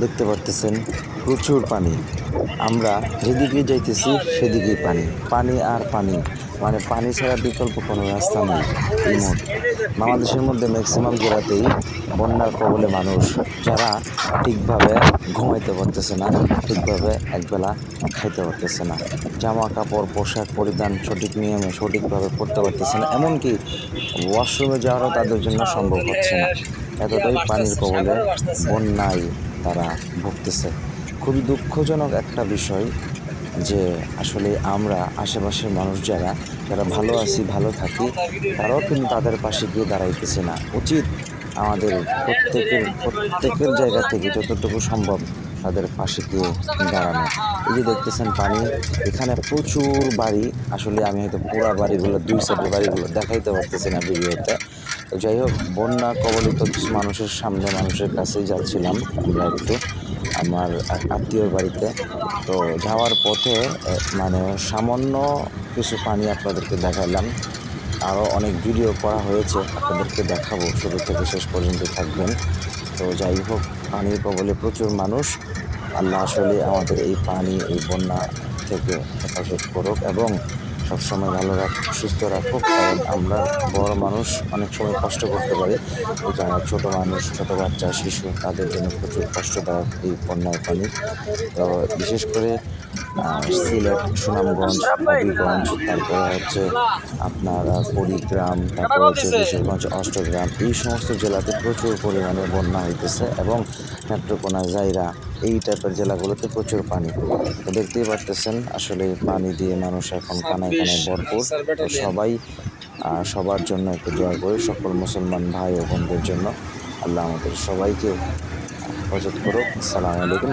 দেখতে পারতেছেন প্রচুর পানি। আমরা যেদিকে যাইতেছি সেদিকেই পানি। পানি আর পানি। মানে পানি ছাড়া বিকল্প কোনো রাস্তা নেই এই মুহূর্তে। বাংলাদেশের মধ্যে ম্যাক্সিমাম জেলাতেই বন্যার কবলে মানুষ, যারা ঠিকভাবে ঘুমাইতে পারতেছে না, ঠিকভাবে একবেলা খাইতে পারতেছে না। জামা কাপড় পোশাক পরিধান সঠিক নিয়মে, সঠিকভাবে পরতে পারতেছে না। এমনকি ওয়াশরুমে যাওয়ারও তাদের জন্য সম্ভব হচ্ছে না। এতটাই পানির কবলে বন্যায় তারা ভুগতেছে। খুবই দুঃখজনক একটা বিষয় যে আসলে আমরা আশেপাশের মানুষ যারা যারা ভালো আছি, ভালো থাকি, তারাও কিন্তু তাদের পাশে গিয়ে দাঁড়াইতেছে না। উচিত আমাদের প্রত্যেকের প্রত্যেকের জায়গা থেকে যতটুকু সম্ভব তাদের পাশে গিয়ে দাঁড়ানো। এই যে দেখতেছেন পানি, এখানে প্রচুর বাড়ি। আসলে আমি হয়তো পুরো বাড়িগুলো, দুই সাইডের বাড়িগুলো দেখাইতে পারতেছি না ভিডিওতে। তো যাই হোক, বন্যা কবলিত কিছু মানুষের সামনে মানুষের কাছেই যাচ্ছিলাম আমরা একটু, আমার এক আত্মীয়র বাড়িতে। তো যাওয়ার পথে মানে সামান্য কিছু পানি আপনাদেরকে দেখালাম আরও অনেক ভিডিও করা হয়েছে। আপনাদেরকে দেখাবো। শুরু থেকে শেষ পর্যন্ত থাকবেন। তো যাই হোক পানির কবলে প্রচুর মানুষ। আল্লাহ আসলে আমাদের এই পানি, এই বন্যা থেকে হেফাজত করুক এবং সবসময় ভালো রাখ, সুস্থ রাখুক কারণ আমরা বড় মানুষ, অনেক সময় কষ্ট করতে পারি। যারা ছোটো মানুষ, ছোটো বাচ্চা, শিশু, তাদের জন্য প্রচুর কষ্টদায়ক এই বন্যার পানি। তো বিশেষ করে সিলেট, সুনামগঞ্জ হবিগঞ্জ তারপরে হচ্ছে আপনার কুড়িগ্রাম, তারপর হচ্ছে কিশোরগঞ্জ, অষ্টগ্রাম, এই সমস্ত জেলাতে প্রচুর পরিমাণে বন্যা হইতেছে এবং নেত্রকোনা, জাইরা এই টাইপের জেলাগুলোতে প্রচুর পানি। তো দেখতেই পারতেছেন, আসলে পানি দিয়ে মানুষ এখন কানায় কানায় ভরপুর। তো সবাই সবার জন্য একটু দোয়া করি, সকল মুসলমান ভাই ও বোনদের জন্য। আল্লাহ আমাদের সবাইকে হেফাজত করুক। সালাম আলাইকুম।